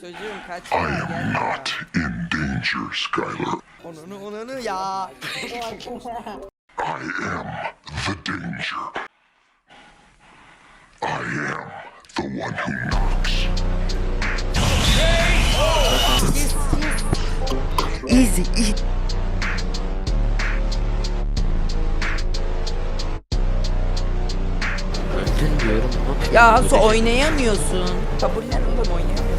çocuğum kaç. I am Gel. not in danger, Skylar. Onunu onunu ya. I am the danger. I am the one who knocks. Easy easy. Öldün diyorum. Ya Hasu oynayamıyorsun. Kabullen oğlum oynayamıyorsun.